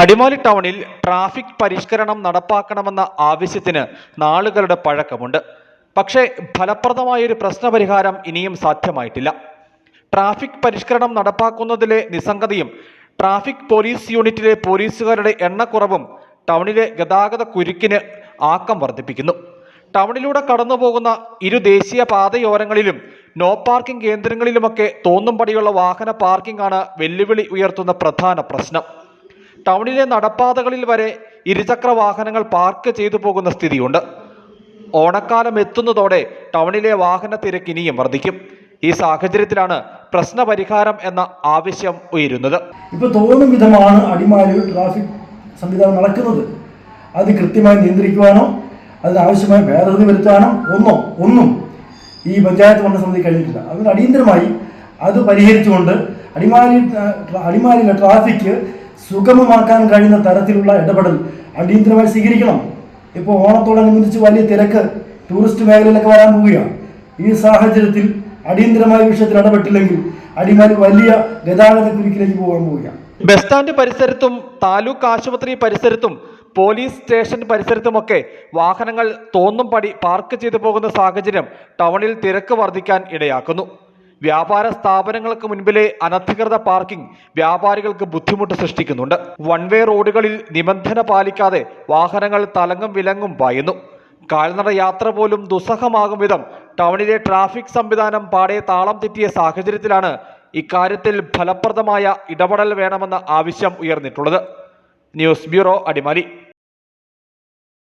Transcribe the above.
അടിമാലി ടൗണിൽ ട്രാഫിക് പരിഷ്കരണം നടപ്പാക്കണമെന്ന ആവശ്യത്തിന് നാളുകളുടെ പഴക്കമുണ്ട്. പക്ഷേ ഫലപ്രദമായൊരു പ്രശ്നപരിഹാരം ഇനിയും സാധ്യമായിട്ടില്ല. ട്രാഫിക് പരിഷ്കരണം നടപ്പാക്കുന്നതിലെ നിസ്സംഗതയും ട്രാഫിക് പോലീസ് യൂണിറ്റിലെ പോലീസുകാരുടെ എണ്ണക്കുറവും ടൗണിലെ ഗതാഗത കുരുക്കിന് ആക്കം വർദ്ധിപ്പിക്കുന്നു. ടൗണിലൂടെ കടന്നുപോകുന്ന ഇരു ദേശീയ പാതയോരങ്ങളിലും നോ പാർക്കിംഗ് കേന്ദ്രങ്ങളിലുമൊക്കെ തോന്നും വാഹന പാർക്കിംഗ് ആണ് വെല്ലുവിളി ഉയർത്തുന്ന പ്രധാന പ്രശ്നം. ടൗണിലെ നടപ്പാതകളിൽ വരെ ഇരുചക്ര വാഹനങ്ങൾ പാർക്ക് ചെയ്തു പോകുന്ന സ്ഥിതിയുണ്ട്. ഓണക്കാലം എത്തുന്നതോടെ ടൗണിലെ വാഹന തിരക്ക് ഇനിയും വർദ്ധിക്കും. ഈ സാഹചര്യത്തിലാണ് പ്രശ്ന പരിഹാരം എന്ന ആവശ്യം ഉയരുന്നത്. ഇപ്പൊ തോന്നും വിധമാണ് അടിമാലി ട്രാഫിക് സംവിധാനം നടക്കുന്നത്. അത് കൃത്യമായി നിയന്ത്രിക്കുവാനോ അതിനാവശ്യമായ ഭേദഗതി വരുത്താനോ ഒന്നോ ഒന്നും ഈ പഞ്ചായത്ത് ഭരണസമിതി കഴിഞ്ഞിട്ടില്ല. അതുകൊണ്ട് അടിയന്തരമായി അത് പരിഹരിച്ചുകൊണ്ട് അടിമാലി അടിമാലിയിലെ ട്രാഫിക് സുഗമമാക്കാൻ കഴിയുന്ന തരത്തിലുള്ള ഇടപെടൽ അടിയന്തരമായി സ്വീകരിക്കണം. ഇപ്പോൾ ഓണത്തോടനുബന്ധിച്ച് വലിയ തിരക്ക് ടൂറിസ്റ്റ് മേഖലയിലൊക്കെ വരാൻ പോവുകയാണ്. ഈ സാഹചര്യത്തിൽ അടിയന്തരമായ വിഷയത്തിൽ ഇടപെട്ടില്ലെങ്കിൽ അടിമാലി വലിയ ഗതാഗത കുരുക്കിലേക്ക് പോകാൻ പോവുകയാണ്. ബസ് സ്റ്റാൻഡ് പരിസരത്തും താലൂക്ക് ആശുപത്രി പരിസരത്തും പോലീസ് സ്റ്റേഷൻ പരിസരത്തുമൊക്കെ വാഹനങ്ങൾ തോന്നും പടി പാർക്ക് ചെയ്തു പോകുന്ന സാഹചര്യം ടൗണിൽ തിരക്ക് വർദ്ധിക്കാൻ ഇടയാക്കുന്നു. വ്യാപാര സ്ഥാപനങ്ങൾക്ക് മുൻപിലെ അനധികൃത പാർക്കിംഗ് വ്യാപാരികൾക്ക് ബുദ്ധിമുട്ട് സൃഷ്ടിക്കുന്നുണ്ട്. വൺ വേ റോഡുകളിൽ നിബന്ധന പാലിക്കാതെ വാഹനങ്ങൾ തലങ്ങും വിലങ്ങും പായുന്നു. കാൽനട യാത്ര പോലും ദുസ്സഹമാകും വിധം ടൗണിലെ ട്രാഫിക് സംവിധാനം പാടെ താളം തെറ്റിയ സാഹചര്യത്തിലാണ് ഇക്കാര്യത്തിൽ ഫലപ്രദമായ ഇടപെടൽ വേണമെന്ന ആവശ്യം ഉയർന്നിട്ടുള്ളത്. News bureau Adimali.